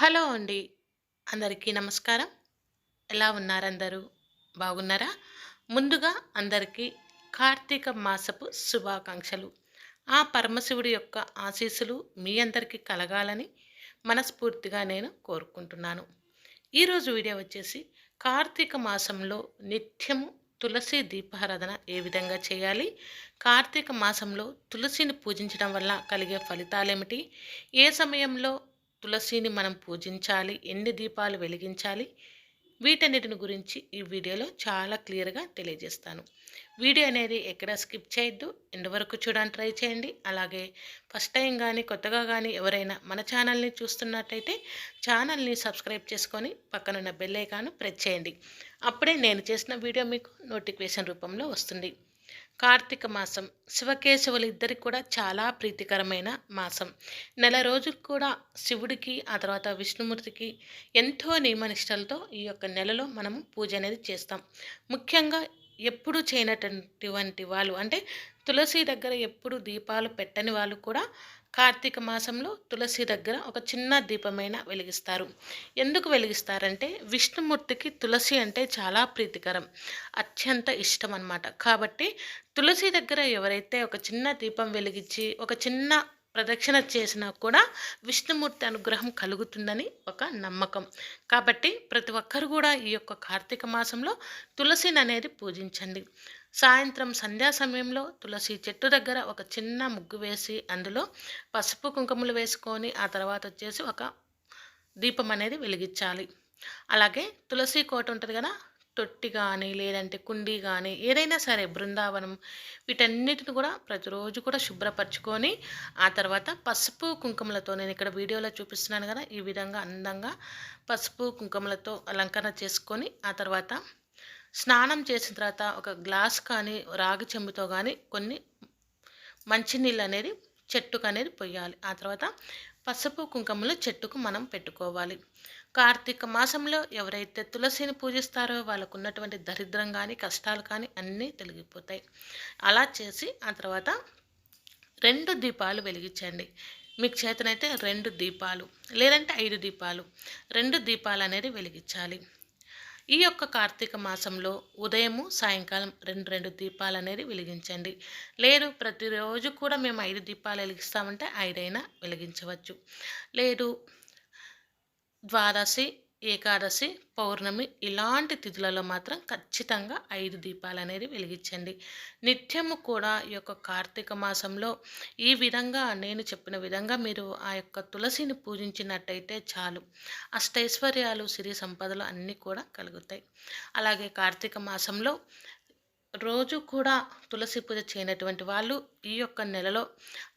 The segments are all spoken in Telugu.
హలో అండి. అందరికీ నమస్కారం. ఎలా ఉన్నారందరూ? బాగున్నారా? ముందుగా అందరికీ కార్తీక మాసపు శుభాకాంక్షలు. ఆ పరమశివుడి యొక్క ఆశీస్సులు మీ అందరికీ కలగాలని మనస్ఫూర్తిగా నేను కోరుకుంటున్నాను. ఈరోజు వీడియో వచ్చేసి కార్తీక మాసంలో నిత్యము తులసి దీపారాధన ఏ విధంగా చేయాలి? కార్తీక మాసంలో తులసిని పూజించడం వల్ల కలిగే ఫలితాలేమిటి? ఏ సమయంలో తులసిని మనం పూజించాలి ఎన్ని దీపాలు వెలిగించాలి వీటన్నిటిని గురించి ఈ వీడియోలో చాలా క్లియర్గా తెలియజేస్తాను. వీడియో అనేది ఎక్కడ స్కిప్ చేయొద్దు ఎండ్ వరకు చూడడానికి ట్రై చేయండి. అలాగే ఫస్ట్ టైం కానీ కొత్తగా కానీ ఎవరైనా మన ఛానల్ని చూస్తున్నట్టయితే ఛానల్ని సబ్స్క్రైబ్ చేసుకొని పక్కనున్న బెల్ ఐకాను ప్రెస్ చేయండి. అప్పుడే నేను చేసిన వీడియో మీకు నోటిఫికేషన్ రూపంలో వస్తుంది. కార్తీక మాసం శివకేశవులు ఇద్దరికి కూడా చాలా ప్రీతికరమైన మాసం. నెల రోజులు కూడా శివుడికి ఆ తర్వాత విష్ణుమూర్తికి ఎంతో నియమనిష్టలతో ఈ యొక్క నెలలో మనము పూజ అనేది చేస్తాం. ముఖ్యంగా ఎప్పుడు చేయనటువంటి వాళ్ళు. అంటే తులసి దగ్గర ఎప్పుడు దీపాలు పెట్టని వాళ్ళు కూడా కార్తీక మాసంలో తులసి దగ్గర ఒక చిన్న దీపమైన వెలిగిస్తారు. ఎందుకు వెలిగిస్తారంటే విష్ణుమూర్తికి తులసి అంటే చాలా ప్రీతికరం అత్యంత ఇష్టం అన్నమాట కాబట్టి తులసి దగ్గర ఎవరైతే ఒక చిన్న దీపం వెలిగించి ఒక చిన్న ప్రదక్షిణ చేసినా కూడా విష్ణుమూర్తి అనుగ్రహం కలుగుతుందని ఒక నమ్మకం. కాబట్టి ప్రతి ఒక్కరు కూడా ఈ యొక్క కార్తీక మాసంలో తులసిని అనేది పూజించండి. సాయంత్రం సంధ్యా సమయంలో తులసి చెట్టు దగ్గర ఒక చిన్న ముగ్గు వేసి అందులో పసుపు కుంకుమలు వేసుకొని ఆ తర్వాత వచ్చేసి ఒక దీపం అనేది వెలిగించాలి. అలాగే తులసి కోట ఉంటుంది కదా తొట్టి కానీ లేదంటే కుండీ కానీ ఏదైనా సరే బృందావనం వీటన్నిటిని కూడా ప్రతిరోజు కూడా శుభ్రపరచుకొని ఆ తర్వాత పసుపు కుంకుమలతో నేను ఇక్కడ వీడియోలో చూపిస్తున్నాను కదా ఈ విధంగా అందంగా పసుపు కుంకుమలతో అలంకరణ చేసుకొని ఆ తర్వాత స్నానం చేసిన తర్వాత ఒక గ్లాస్ కానీ రాగి చెంబుతో కానీ కొన్ని మంచినీళ్ళు అనేది చెట్టుకు అనేది పొయ్యాలి ఆ తర్వాత పసుపు కుంకుమలు చెట్టుకు మనం పెట్టుకోవాలి. కార్తీక మాసంలో ఎవరైతే తులసిని పూజిస్తారో వాళ్ళకు ఉన్నటువంటి దరిద్రం కానీ కష్టాలు కానీ అన్నీ తొలగిపోతాయి. అలా చేసి ఆ తర్వాత రెండు దీపాలు వెలిగించండి. మీకు చేతనైతే రెండు దీపాలు లేదంటే ఐదు దీపాలు. రెండు దీపాలు అనేది వెలిగించాలి. ఈ యొక్క కార్తీక మాసంలో ఉదయము సాయంకాలం రెండు రెండు దీపాలు అనేది వెలిగించండి. లేదు ప్రతిరోజు కూడా మేము ఐదు దీపాలు వెలిగిస్తామంటే ఐదైనా వెలిగించవచ్చు. లేదు ద్వాదశి ఏకాదశి పౌర్ణమి ఇలాంటి తిథులలో మాత్రం ఖచ్చితంగా ఐదు దీపాలు అనేది వెలిగించండి. నిత్యము కూడా ఈ యొక్క కార్తీక మాసంలో ఈ విధంగా నేను చెప్పిన విధంగా మీరు ఆ యొక్క తులసిని పూజించినట్టయితే చాలు. అష్టైశ్వర్యాలు సిరి సంపదలు అన్నీ కూడా కలుగుతాయి. అలాగే కార్తీక మాసంలో రోజు కూడా తులసి పూజ చేయనటువంటి వాళ్ళు ఈ యొక్క నెలలో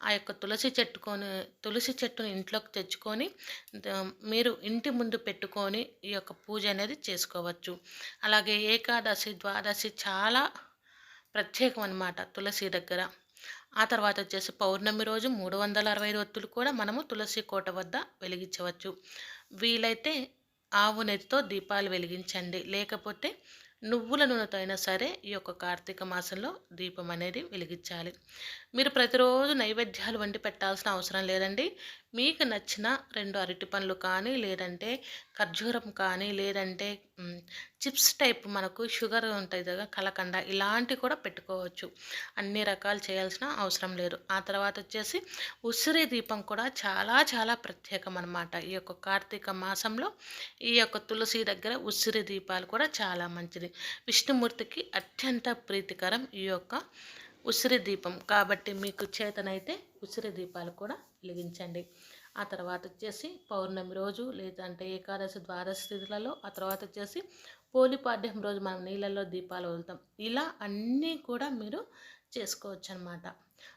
ఆ యొక్క తులసి చెట్టుకొని తులసి చెట్టును ఇంట్లోకి తెచ్చుకొని మీరు ఇంటి ముందు పెట్టుకొని ఈ యొక్క పూజ అనేది చేసుకోవచ్చు. అలాగే ఏకాదశి ద్వాదశి చాలా ప్రత్యేకం అనమాట తులసి దగ్గర. ఆ తర్వాత వచ్చేసి పౌర్ణమి రోజు మూడు వందల అరవై ఒత్తులు కూడా మనము తులసి కోట వద్ద వెలిగించవచ్చు. వీలైతే ఆవు నెత్తితో దీపాలు వెలిగించండి. లేకపోతే నువ్వుల నూనెతో అయినా సరే ఈ యొక్క కార్తీక మాసంలో దీపం అనేది వెలిగించాలి. మీరు ప్రతిరోజు నైవేద్యాలు వండి పెట్టాల్సిన అవసరం లేదండి. మీకు నచ్చిన రెండు అరటి పండ్లు కానీ లేదంటే ఖర్జూరం కానీ లేదంటే చిప్స్ టైప్ మనకు షుగర్ ఉంటుంది కదా కలకండ ఇలాంటివి కూడా పెట్టుకోవచ్చు. అన్ని రకాలు చేయాల్సిన అవసరం లేదు. ఆ తర్వాత వచ్చేసి ఉసిరి దీపం కూడా చాలా చాలా ప్రత్యేకం అనమాట ఈ యొక్క కార్తీక మాసంలో ఈ యొక్క తులసి దగ్గర ఉసిరి దీపాలు కూడా చాలా మంచిది. విష్ణుమూర్తికి అత్యంత ప్రీతికరం ఈ యొక్క ఉసిరి దీపం. కాబట్టి మీకు చేతనైతే ఉసిరి దీపాలు కూడా వెలిగించండి. ఆ తర్వాత వచ్చేసి పౌర్ణమి రోజు లేదంటే ఏకాదశి ద్వాదశి తిథులలో ఆ తర్వాత వచ్చేసి పోలిపాడ్యం రోజు మనం నీళ్ళల్లో దీపాలు వదులుతాం. ఇలా అన్నీ కూడా మీరు చేసుకోవచ్చు అనమాట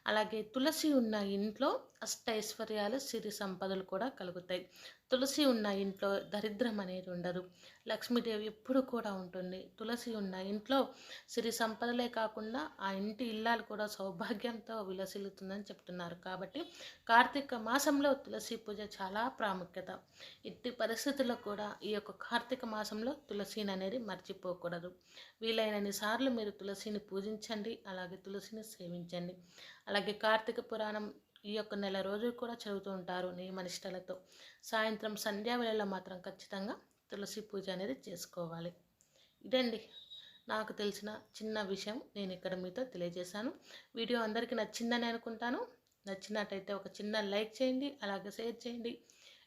అలాగే తులసి ఉన్న ఇంట్లో అష్టైశ్వర్యాలు సిరి సంపదలు కూడా కలుగుతాయి. తులసి ఉన్న ఇంట్లో దరిద్రం అనేది ఉండదు. లక్ష్మీదేవి ఎప్పుడు కూడా ఉంటుంది. తులసి ఉన్న ఇంట్లో సిరి సంపదలే కాకుండా ఆ ఇంటి ఇల్లాలు కూడా సౌభాగ్యంతో విలసిల్లుతుందని చెప్తున్నారు. కాబట్టి కార్తీక మాసంలో తులసి పూజ చాలా ప్రాముఖ్యత. ఇట్టి పరిస్థితుల్లో కూడా ఈ యొక్క కార్తీక మాసంలో తులసిని అనేది మర్చిపోకూడదు. వీలైనన్ని సార్లు మీరు తులసిని పూజించండి అలాగే తులసిని సేవించండి. అలాగే కార్తీక పురాణం ఈ యొక్క నెల రోజులు కూడా చదువుతూ ఉంటారు నియమనిష్టలతో. సాయంత్రం సంధ్యావేళలో మాత్రం ఖచ్చితంగా తులసి పూజ అనేది చేసుకోవాలి. ఇదండి. నాకు తెలిసిన చిన్న విషయం నేను ఇక్కడ మీతో తెలియజేశాను. వీడియో అందరికీ నచ్చిందని అనుకుంటాను. నచ్చినట్టయితే ఒక చిన్న లైక్ చేయండి అలాగే షేర్ చేయండి.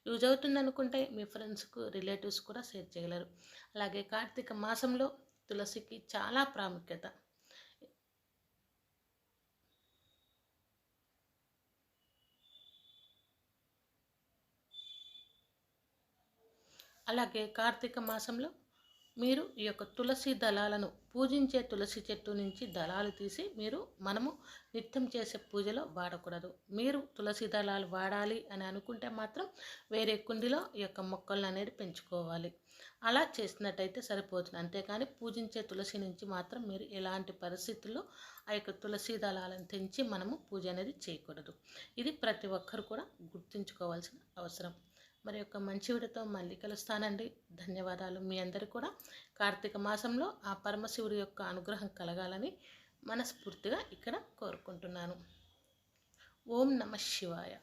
యూజ్ అవుతుంది అనుకుంటే మీ ఫ్రెండ్స్కు రిలేటివ్స్ కూడా షేర్ చేయగలరు. అలాగే కార్తీక మాసంలో తులసికి చాలా ప్రాముఖ్యత. అలాగే కార్తీక మాసంలో మీరు ఈ యొక్క తులసి దళాలను పూజించే తులసి చెట్టు నుంచి దళాలు తీసి మీరు మనము నిత్యం చేసే పూజలో వాడకూడదు. మీరు తులసి దళాలు వాడాలి అని అనుకుంటే మాత్రం వేరే కుండిలో ఈ యొక్క మొక్కలను అనేది పెంచుకోవాలి. అలా చేసినట్టయితే సరిపోతుంది. అంతేకాని పూజించే తులసి నుంచి మాత్రం మీరు ఎలాంటి పరిస్థితుల్లో ఆ యొక్క తులసి దళాలను తెంచి మనము పూజ అనేది చేయకూడదు. ఇది ప్రతి ఒక్కరు కూడా గుర్తుంచుకోవాల్సిన అవసరం. మరి యొక్క మంచి విడతో మళ్ళీ కలుస్తానండి. ధన్యవాదాలు. మీ అందరు కూడా కార్తీక మాసంలో ఆ పరమశివుడి యొక్క అనుగ్రహం కలగాలని మనస్ఫూర్తిగా ఇక్కడ కోరుకుంటున్నాను. ఓం నమ శివాయ.